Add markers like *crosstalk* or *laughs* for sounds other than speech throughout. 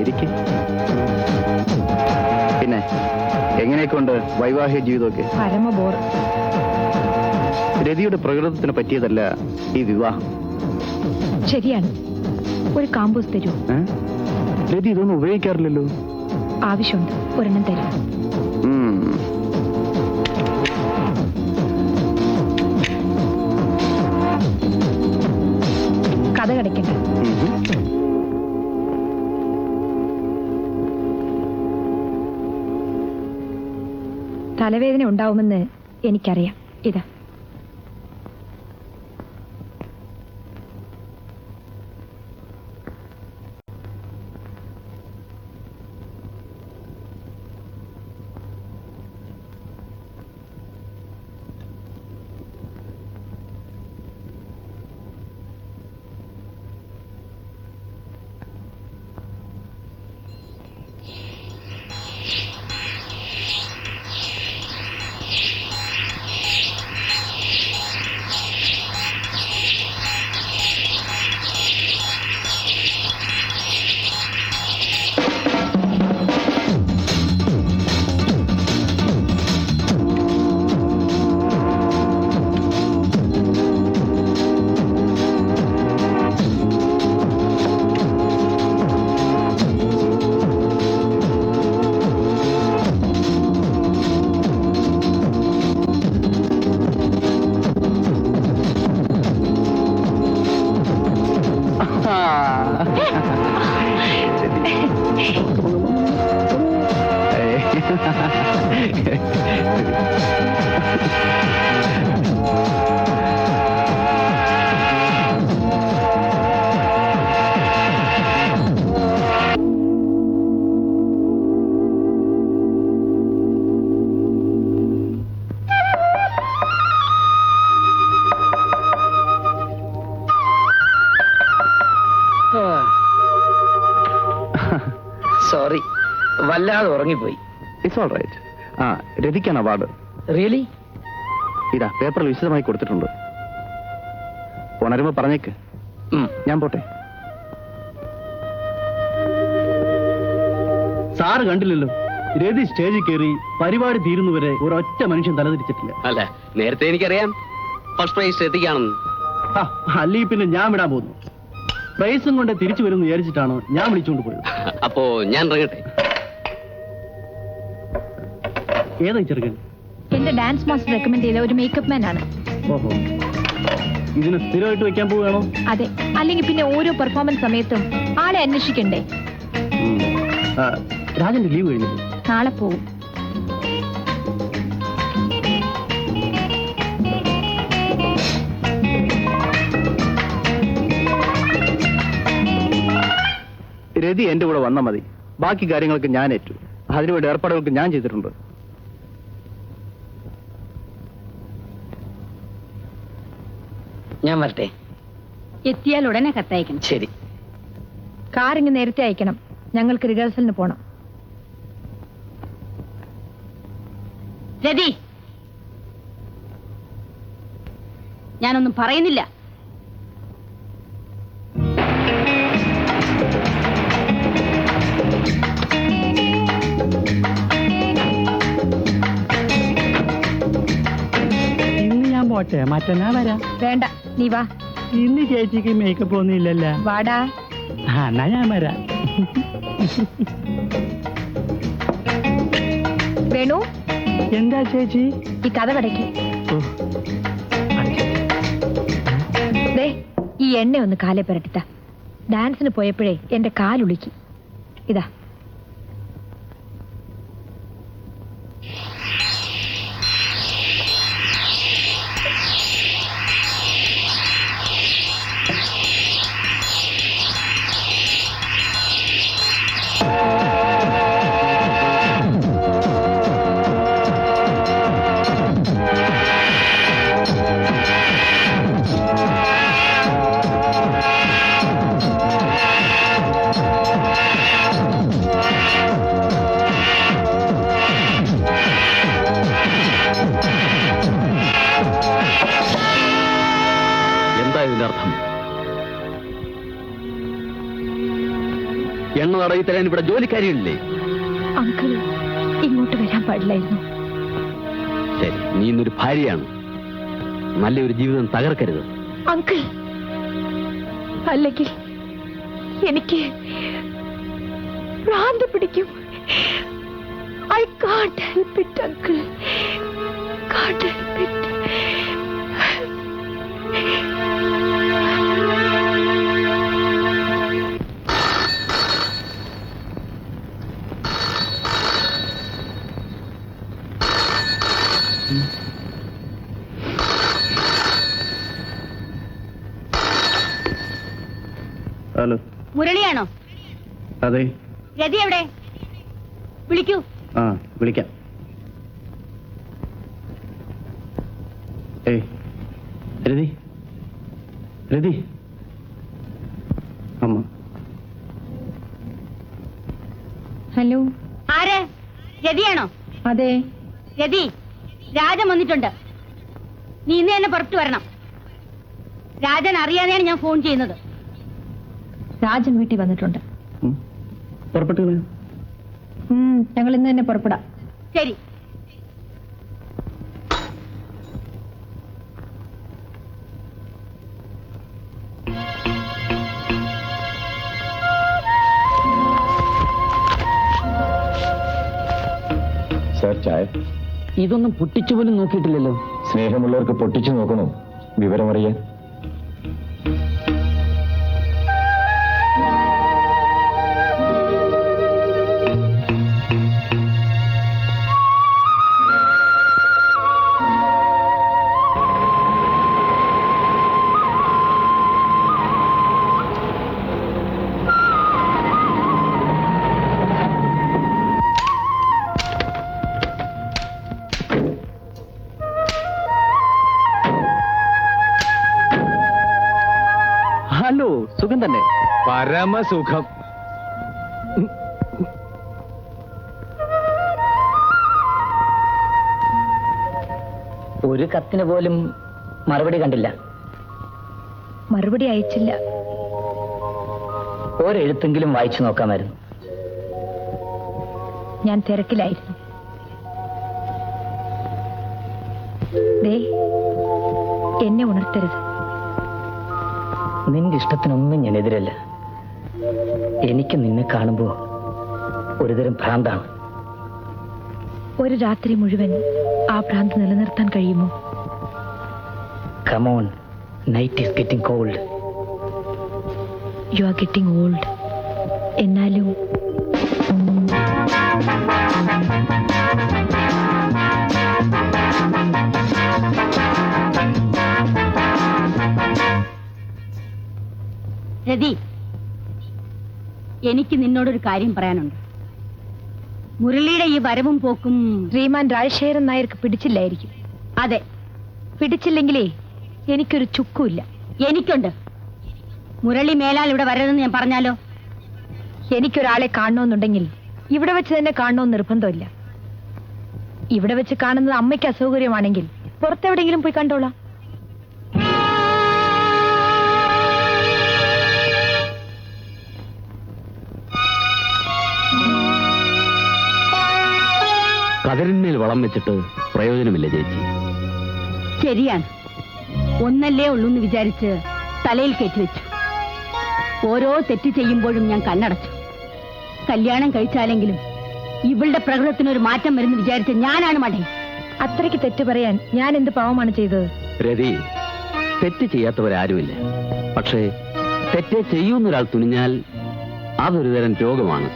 ഇരിക്ക് പിന്നെ എങ്ങനെയൊക്കെയുണ്ട് വൈവാഹിക ജീവിതമൊക്കെ? രതിയുടെ പ്രകൃതത്തിന് പറ്റിയതല്ല ഈ വിവാഹം. ശരിയാണ്. ഒരു കാമ്പൂസ് തരൂ? രതി ഇതൊന്നും ഉപയോഗിക്കാറില്ലല്ലോ. ആവശ്യമുണ്ട്. ഒരെണ്ണം തരൂ. തലവേദന ഉണ്ടാവുമെന്ന് എനിക്കറിയാം. ഇതാ. വല്ലാതെ ഉറങ്ങിപ്പോയി. ഇറ്റ്സ് ഓൾ റൈറ്റ് ആ രതിക്കാണ് അവാർഡ് റിയലി ഇതാ പേപ്പറിൽ വിശദമായി കൊടുത്തിട്ടുണ്ട്. ഉണരുമ്പോ പറഞ്ഞേക്ക്. ഞാൻ പോട്ടെ. സാറ് കണ്ടില്ലല്ലോ. രതി സ്റ്റേജിൽ കയറി പരിപാടി തീരുന്നവരെ ഒരൊറ്റ മനുഷ്യൻ തലതിരിച്ചിട്ടില്ല. അല്ല നേരത്തെ എനിക്കറിയാം. ഫസ്റ്റ് പ്രൈസ് എത്തിക്കാണെന്ന് ആ, അല്ലെങ്കിൽ പിന്നെ ഞാൻ വിടാൻ പോകുന്നു. പ്രൈസും കൊണ്ട് തിരിച്ചു വരുമെന്ന് വിചാരിച്ചിട്ടാണ് ഞാൻ വിളിച്ചുകൊണ്ട് പോയത്. അപ്പോ ഞാൻ ഇറങ്ങട്ടെ. ഏതാ ചെറുക്കൻ? എന്റെ ഡാൻസ് മാസ്റ്റർ റെക്കമെൻഡ് ചെയ്ത ഒരു മേക്കപ്പ് മാൻ ആണ്. ഓഹോ. ഇതിന് സ്ഥിരമായിട്ട് വെക്കാൻ പോവുകയാണോ? അതെ. അല്ലെങ്കിൽ പിന്നെ ഓരോ പെർഫോമൻസ് സമയത്തും ആളെ അന്വേഷിക്കണ്ടേ? ആ, രാജന്റെ ലീവ് കഴിഞ്ഞു? നാളെ പോവും. രതി എന്റെ കൂടെ വന്നാൽ മതി. ബാക്കി കാര്യങ്ങൾക്ക് ഞാൻ ഏറ്റു അതിനുവേണ്ടി ഏർപ്പാടുകൾക്ക് ഞാൻ ചെയ്തിട്ടുണ്ട്. ഞാൻ വരട്ടെ. എത്തിയാൽ ഉടനെ കത്തയക്കണം. ശരി. കാർ ഇങ്ങ് നേരത്തെ അയക്കണം. ഞങ്ങൾക്ക് റിഹേഴ്സലിന് പോണം. രതി! ഞാനൊന്നും പറയുന്നില്ല. ഇന്ന് ഞാൻ പോട്ടെ. മറ്റന്നാ വരാം. വേണ്ട. നീ വാ. ഇന്ന് ചേച്ചിക്ക് മേക്കപ്പ് ഒന്നും ഇല്ലല്ലോ? വാടാ. എന്നാ ഞാൻ വരാം. വേണു? എന്താ ചേച്ചി? ഈ കഥ കടയ്ക്ക് ദേ ഈ എണ്ണ ഒന്ന് കാലെ പുരട്ടിത്ത. ഡാൻസിന് പോയപ്പോഴേ എന്റെ കാലുളിക്കും. ഇതാ. ഇതിനർത്ഥം എണ്ണ തടവി തരാൻ ഇവിടെ ജോലിക്കാരിയല്ലേ അങ്കിൾ ഇങ്ങോട്ട് വരാൻ പാടില്ലായിരുന്നു. ശരി നീ ഇന്നൊരു ഭാര്യയാണ്. നല്ലൊരു ജീവിതം തകർക്കരുത്. അങ്കിൾ അല്ലെങ്കിൽ എനിക്ക് ഭ്രാന്ത് പിടിക്കും. I can't help it uncle. അതെ. രതി എവിടെ? വിളിക്കൂ. ആ വിളിക്കാം. ഏയ് രതി രതി. അമ്മ. ഹലോ. ആര്? രതിയാണോ? അതെ. രതി രാജൻ വന്നിട്ടുണ്ട്. നീ ഇന്ന് തന്നെ പുറത്തു വരണം. രാജൻ അറിയാതെയാണ് ഞാൻ ഫോൺ ചെയ്യുന്നത്. രാജൻ വീട്ടിൽ വന്നിട്ടുണ്ട്. പുറപ്പെട്ടു. ഞങ്ങൾ ഇന്ന് തന്നെ പുറപ്പെടാം. ശരി. സാർ ചായ? ഇതൊന്നും പൊട്ടിച്ചു പോലും നോക്കിയിട്ടില്ലല്ലോ. സ്നേഹമുള്ളവർക്ക് പൊട്ടിച്ചു നോക്കണോ? വിവരമറിയാൻ? പരമസുഖം. ഒരു കത്തിന് പോലും മറുപടി കണ്ടില്ല. മറുപടി അയച്ചില്ല. ഒരെഴുത്തെങ്കിലും വായിച്ചു നോക്കാമായിരുന്നു. ഞാൻ തിരക്കിലായിരുന്നു. ദേ എന്നെ ഉണർത്തരുത്. നിന്റെ ഇഷ്ടത്തിനൊന്നും ഞാൻ എതിരല്ല. എനിക്ക് നിന്നെ കാണുമ്പോ ഒരുതരം ഭ്രാന്താണ്. ഒരു രാത്രി മുഴുവൻ ആ ഭ്രാന്ത് നിലനിർത്താൻ കഴിയുമോ? Come on night is getting cold you are getting old എന്നാലും രതി എനിക്ക് നിന്നോടൊരു കാര്യം പറയാനുണ്ട്. മുരളിയുടെ ഈ വരവും പോക്കും ശ്രീമാൻ രാജശേഖരൻ നായർക്ക് പിടിച്ചില്ലായിരിക്കും. അതെ. പിടിച്ചില്ലെങ്കിലേ എനിക്കൊരു ചുക്കുമില്ല. എനിക്കുണ്ട്. മുരളി മേലാൽ ഇവിടെ വരരുതെന്ന് ഞാൻ പറഞ്ഞാലോ? എനിക്കൊരാളെ കാണണമെന്നുണ്ടെങ്കിൽ ഇവിടെ വെച്ച് തന്നെ കാണണമെന്ന് നിർബന്ധമില്ല. ഇവിടെ വെച്ച് കാണുന്നത് അമ്മയ്ക്ക് അസൗകര്യമാണെങ്കിൽ പുറത്തെവിടെയെങ്കിലും പോയി കണ്ടോളാം. കതിരിന്മേൽ വളം വെച്ചിട്ട് പ്രയോജനമില്ല ചേച്ചി. ശരിയാണ് ഒന്നല്ലേ ഉള്ളൂ എന്ന് വിചാരിച്ച് തലയിൽ കയറ്റിവെച്ചു ഓരോ തെറ്റ് ചെയ്യുമ്പോഴും ഞാൻ കണ്ണടച്ചു. കല്യാണം കഴിച്ചാലെങ്കിലും ഇവളുടെ പ്രകൃതത്തിനൊരു മാറ്റം വരുന്നു വിചാരിച്ച ഞാനാണ് മടേ അത്രയ്ക്ക് തെറ്റ് പറയാൻ ഞാൻ എന്ത് പാവമാണ് ചെയ്തത്? രതി തെറ്റ് ചെയ്യാത്തവരാരുമില്ല. പക്ഷേ തെറ്റ് ചെയ്യുന്നൊരാൾ തുനിഞ്ഞാൽ അതൊരു തരം രോഗമാണ്.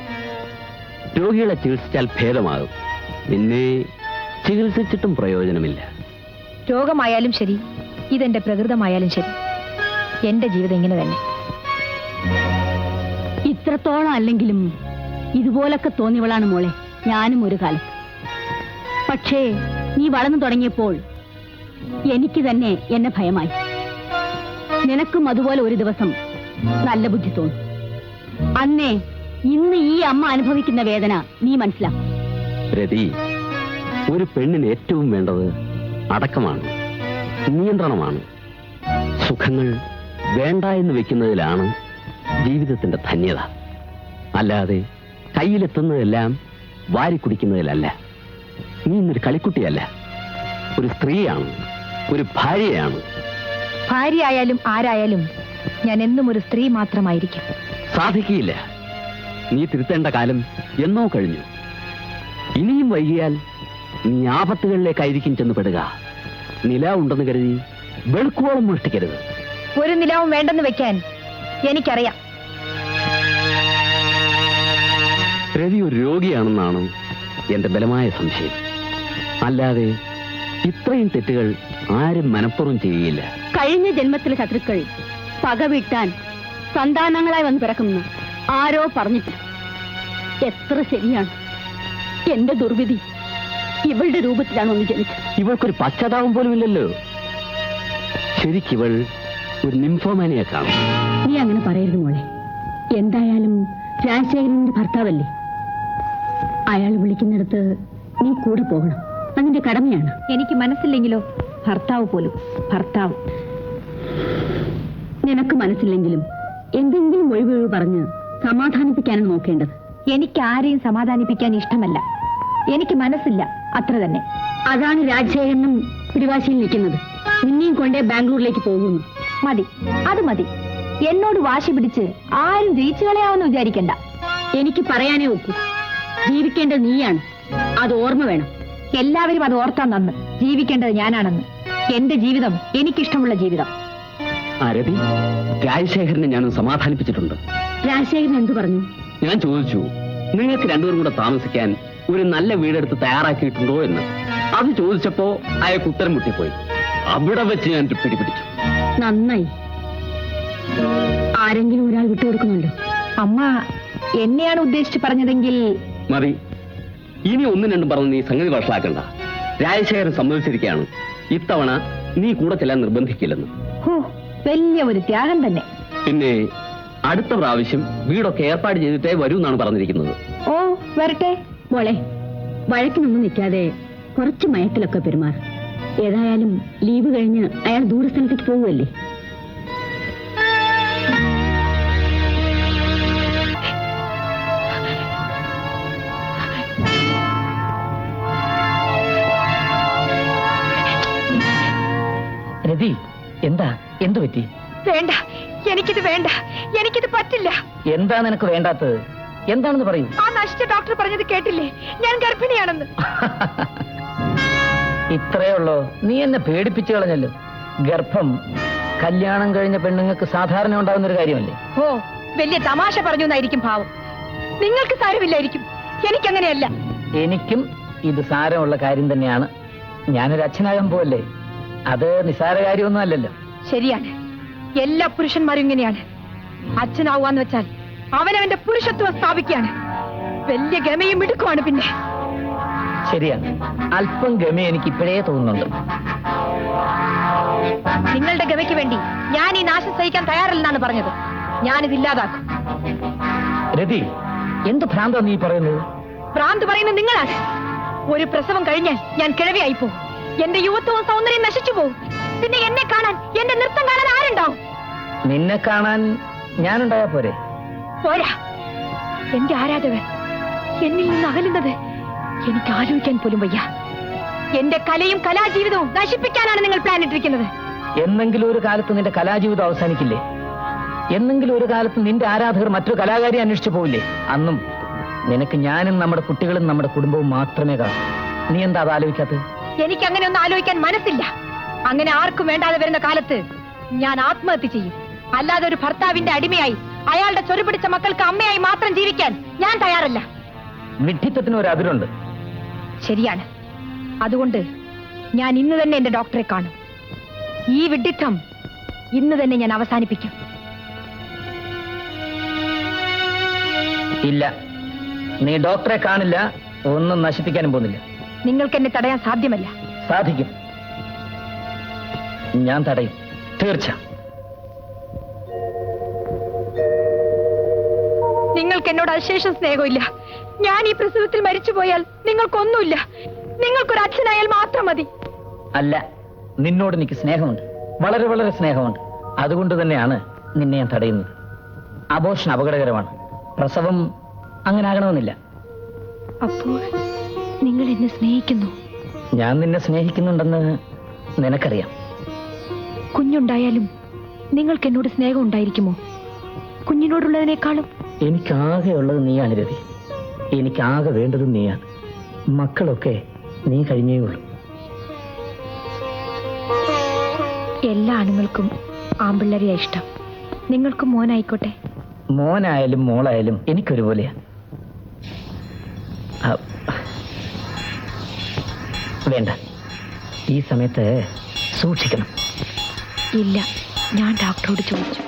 രോഗികളെ ചികിത്സിച്ചാൽ ഭേദമാകും. നിന്നെ ചികിത്സിച്ചിട്ടും പ്രയോജനമില്ല. രോഗമായാലും ശരി ഇതെന്റെ പ്രകൃതമായാലും ശരി. എന്റെ ജീവിതം ഇങ്ങനെ തന്നെ. ഇത്രത്തോളം അല്ലെങ്കിലും ഇതുപോലൊക്കെ തോന്നിയവളാണ് മോളെ ഞാനും ഒരു കാലം പക്ഷേ നീ വളർന്നു തുടങ്ങിയപ്പോൾ എനിക്ക് തന്നെ എന്നെ ഭയമായി. നിനക്കും അതുപോലെ ഒരു ദിവസം നല്ല ബുദ്ധി തോന്നും. അന്നേ ഇന്ന് ഈ അമ്മ അനുഭവിക്കുന്ന വേദന നീ മനസ്സിലാക്കും. രതി ഒരു പെണ്ണിന് ഏറ്റവും വേണ്ടത് അടക്കമാണ് നിയന്ത്രണമാണ്. സുഖങ്ങൾ വേണ്ട എന്ന് വെക്കുന്നതിലാണ് ജീവിതത്തിന്റെ ധന്യത. അല്ലാതെ കയ്യിലെത്തുന്നതെല്ലാം വാരി കുടിക്കുന്നതിലല്ല. നീ ഇന്നൊരു കളിക്കുട്ടിയല്ല. ഒരു സ്ത്രീയാണ് ഒരു ഭാര്യയാണ്. ഭാര്യയായാലും ആരായാലും ഞാൻ എന്നും ഒരു സ്ത്രീ മാത്രമായിരിക്കും. സാധിക്കില്ല നീ തിരുത്തേണ്ട കാലം എന്നോ കഴിഞ്ഞു. ഇനിയും വൈകിയാൽ നീ ആപത്തുകളിലേക്കായിരിക്കും ചെന്ന് പെടുക നില ഉണ്ടെന്ന് കരുതി വെളുക്കോളം മോഷ്ടിക്കരുത്. ഒരു നിലവും വേണ്ടെന്ന് വെക്കാൻ എനിക്കറിയാം. രവി ഒരു രോഗിയാണെന്നാണ് എന്റെ ബലമായ സംശയം. അല്ലാതെ ഇത്രയും തെറ്റുകൾ ആരും മനഃപൂർവം ചെയ്യുകയില്ല കഴിഞ്ഞ ജന്മത്തിലെ ശത്രുക്കൾ പകവിട്ടാൻ സന്താനങ്ങളായി വന്ന് പിറക്കുന്നു. ആരോ പറഞ്ഞിട്ട്. എത്ര ശരിയാണ്. എന്റെ ദുർവിധി. ഇവളുടെ രൂപത്തിലാണ് ഒന്ന് ജനിച്ചത്. ഇവൾക്കൊരു പശ്ചാത്താപം പോലും ഇല്ലല്ലോ. ശരിക്കിവൾ ഒരു നിംഫോമാനിയെ കാണും. നീ അങ്ങനെ പറയരുത് മോളെ. എന്തായാലും രാജശേഖരന്റെ ഭർത്താവല്ലേ? അയാൾ വിളിക്കുന്നിടത്ത് നീ കൂടെ പോകണം. അതിന്റെ കടമയാണ്. എനിക്ക് മനസ്സില്ലെങ്കിലോ? ഭർത്താവ് പോലും. ഭർത്താവ്. നിനക്ക് മനസ്സില്ലെങ്കിലും എന്തെങ്കിലും ഒഴിവൊഴിവ് പറഞ്ഞ് സമാധാനിപ്പിക്കാനാണ് നോക്കേണ്ടത്. എനിക്ക് ആരെയും സമാധാനിപ്പിക്കാൻ ഇഷ്ടമല്ല. എനിക്ക് മനസ്സില്ല. അത്ര തന്നെ. അതാണ് രാജശേഖരനും പിടിവാശിയിൽ നിൽക്കുന്നത്. നിന്നെയും കൊണ്ടേ ബാംഗ്ലൂരിലേക്ക് പോകുന്നു. മതി. അത് മതി. എന്നോട് വാശി പിടിച്ച് ആരും ജയിച്ചു കളയാമെന്ന് വിചാരിക്കണ്ട. എനിക്ക് പറയാനേ ഒക്കൂ. ജീവിക്കേണ്ടത് നീയാണ്. അത് ഓർമ്മ വേണം. എല്ലാവരും അത് ഓർത്താൻ നന്ന്. ജീവിക്കേണ്ടത് ഞാനാണെന്ന്. എന്റെ ജീവിതം എനിക്കിഷ്ടമുള്ള ജീവിതം. അരവി രാജശേഖരനെ ഞാൻ സമാധാനിപ്പിച്ചിട്ടുണ്ട്. രാജശേഖരൻ എന്തു പറഞ്ഞു? ഞാൻ ചോദിച്ചു നിങ്ങൾക്ക് രണ്ടുപേരും കൂടെ താമസിക്കാൻ ഒരു നല്ല വീടെടുത്ത് തയ്യാറാക്കിയിട്ടുണ്ടോ എന്ന്. അത് ചോദിച്ചപ്പോ അയാൾക്ക് ഉത്തരം മുട്ടിപ്പോയി. അവിടെ വെച്ച് ഞാൻ പിടിപിടിച്ചു. നന്നായി. ആരെങ്കിലും ഒരാൾ വിട്ടു വിട്ടുകൊടുക്കുന്നുണ്ടോ അമ്മ എന്നെയാണ് ഉദ്ദേശിച്ച് പറഞ്ഞതെങ്കിൽ മതി. ഇനി ഒന്നും രണ്ടും പറഞ്ഞ് നീ സംഗതി വഷളാക്കണ്ട. രാജശേഖരൻ സമ്മതിച്ചിരിക്കുകയാണ്. ഇത്തവണ നീ കൂടെ ചെല്ലാൻ നിർബന്ധിക്കില്ലെന്ന്. ഹോ വലിയ ഒരു ത്യാഗം തന്നെ. പിന്നെ അടുത്ത പ്രാവശ്യം വീടൊക്കെ ഏർപ്പാട് ചെയ്തിട്ടേ വരൂ എന്നാണ് പറഞ്ഞിരിക്കുന്നത്. ഓ വരട്ടെ. മോളെ വഴക്കിനൊന്നും നിൽക്കാതെ കുറച്ച് മയത്തിലൊക്കെ പെരുമാറും ഏതായാലും ലീവ് കഴിഞ്ഞ് അയാൾ ദൂരസ്ഥലത്തേക്ക് പോവുമല്ലേ രതി എന്താ? എന്തു പറ്റി? വേണ്ട. എനിക്കിത് വേണ്ട. എനിക്കിത് പറ്റില്ല. എന്താ നിനക്ക് വേണ്ടാത്തത്? എന്താണെന്ന് പറയും. ആ നശിച്ച ഡോക്ടർ പറഞ്ഞത് കേട്ടില്ലേ? ഞാൻ ഗർഭിണിയാണെന്ന്. *laughs* ഇത്രയേ ഉള്ളോ. നീ എന്നെ പേടിപ്പിച്ചു കളഞ്ഞല്ലോ. ഗർഭം കല്യാണം കഴിഞ്ഞ പെണ്ണുങ്ങൾക്ക് സാധാരണ ഉണ്ടാകുന്ന ഒരു കാര്യമല്ലേ? ഓ വലിയ തമാശ പറഞ്ഞു എന്നായിരിക്കും ഭാവം. നിങ്ങൾക്ക് സാരമില്ലായിരിക്കും. എനിക്കങ്ങനെയല്ല. എനിക്കും ഇത് സാരമുള്ള കാര്യം തന്നെയാണ്. ഞാനൊരു അച്ഛനാകാൻ പോവല്ലേ? അത് നിസ്സാര കാര്യമൊന്നും അല്ലല്ലോ. ശരിയാണ്. എല്ലാ പുരുഷന്മാരും ഇങ്ങനെയാണ്. അച്ഛനാവാന്ന് വെച്ചാൽ അവനവന്റെ പുരുഷത്വം സ്ഥാപിക്കുകയാണ് വലിയ ഗമയും എടുക്കുവാണ് പിന്നെ. ശരിയാണ് അല്പം ഗമ എനിക്ക് ഇപ്പോഴേ തോന്നുന്നുണ്ട്. നിങ്ങളുടെ ഗമയ്ക്ക് വേണ്ടി ഞാൻ ഈ നാശം സഹിക്കാൻ തയ്യാറല്ലെന്നാണ് പറഞ്ഞത്. ഞാനിത് ഇല്ലാതാക്കും. രതി എന്ത് ഭ്രാന്താ നീ പറയുന്നത്? ഭ്രാന്ത് പറയുന്നത് നിങ്ങളാണ്. ഒരു പ്രസവം കഴിഞ്ഞാൽ ഞാൻ കിഴവിയായി പോകും എന്റെ യുവത്വവും സൗന്ദര്യം നശിച്ചു പോകും പിന്നെ എന്നെ കാണാൻ എന്റെ നൃത്തം കാണാൻ ആരുണ്ടാവും? നിന്നെ കാണാൻ ഞാനുണ്ടായാ പോരെ? പോരാ. എന്റെ ആരാധകർ എന്നിൽ നിന്ന് അകലുന്നത് എനിക്ക് ആലോചിക്കാൻ പോലും വയ്യ. എന്റെ കലയും കലാജീവിതവും നശിപ്പിക്കാനാണ് നിങ്ങൾ പ്ലാൻ ഇട്ടിരിക്കുന്നത്. എന്നെങ്കിലും ഒരു കാലത്ത് നിന്റെ കലാജീവിതം അവസാനിക്കില്ലേ? എന്നെങ്കിലും ഒരു കാലത്ത് നിന്റെ ആരാധകർ മറ്റൊരു കലാകാരി അന്വേഷിച്ചു പോവില്ലേ? അന്നും നിനക്ക് ഞാനും നമ്മുടെ കുട്ടികളും നമ്മുടെ കുടുംബവും മാത്രമേ കാണൂ. നീ എന്താ അത് ആലോചിക്കാത്തത്? എനിക്ക് അങ്ങനെ ഒന്നും ആലോചിക്കാൻ മനസ്സില്ല. അങ്ങനെ ആർക്കും വേണ്ടാതെ വരുന്ന കാലത്ത് ഞാൻ ആത്മഹത്യ ചെയ്യും. അല്ലാതെ ഒരു ഭർത്താവിന്റെ അടിമയായി അയാളുടെ ചൊരുപിടിച്ച മക്കൾക്ക് അമ്മയായി മാത്രം ജീവിക്കാൻ ഞാൻ തയ്യാറല്ല. വിഡ്ഢിത്തത്തിന് ഒരു അതിരുണ്ട്. ശരിയാണ്. അതുകൊണ്ട് ഞാൻ ഇന്ന് തന്നെ എന്റെ ഡോക്ടറെ കാണും. ഈ വിഡ്ഢിത്തം ഇന്ന് തന്നെ ഞാൻ അവസാനിപ്പിക്കും. ഇല്ല. നീ ഡോക്ടറെ കാണില്ല ഒന്നും നശിപ്പിക്കാനും പോകുന്നില്ല. നിങ്ങൾക്ക് എന്നെ തടയാൻ സാധ്യമല്ല. സാധിക്കും. ഞാൻ തടയും. തീർച്ച. നിങ്ങൾക്ക് എന്നോട് അശേഷം സ്നേഹമില്ല. ഞാൻ ഈ പ്രസവത്തിൽ മരിച്ചു പോയാൽ നിങ്ങൾക്കൊന്നുമില്ല. നിങ്ങൾക്കൊരു അച്ഛനായാൽ മാത്രം മതി. അല്ല നിന്നോട് എനിക്ക് സ്നേഹമുണ്ട്. വളരെ വളരെ സ്നേഹമുണ്ട്. അതുകൊണ്ട് തന്നെയാണ് നിന്നെ ഞാൻ തടയുന്നത്. അബോഷൻ അപകടകരമാണ്. പ്രസവം അങ്ങനെ ആകണമെന്നില്ല. അപ്പോൾ നിങ്ങൾ എന്നെ സ്നേഹിക്കുന്നു? ഞാൻ നിന്നെ സ്നേഹിക്കുന്നുണ്ടെന്ന് നിനക്കറിയാം. കുഞ്ഞുണ്ടായാലും നിങ്ങൾക്ക് എന്നോട് സ്നേഹം ഉണ്ടായിരിക്കുമോ? കുഞ്ഞിനോടുള്ളതിനേക്കാളും എനിക്കാകെ ഉള്ളത് നീയാണ് രവി. എനിക്കാകെ വേണ്ടതും നീയാണ്. മക്കളൊക്കെ നീ കഴിഞ്ഞേ ഉള്ളൂ. എല്ലാ ആണുങ്ങൾക്കും ആമ്പിള്ളരെയാ ഇഷ്ടം. നിങ്ങൾക്ക് മോനായിക്കോട്ടെ. മോനായാലും മോളായാലും എനിക്കൊരുപോലെയാ. ആ, വേണ്ട. ഈ സമയത്ത് സൂക്ഷിക്കണം. ഇല്ല ഞാൻ ഡോക്ടറോട് ചോദിച്ചു.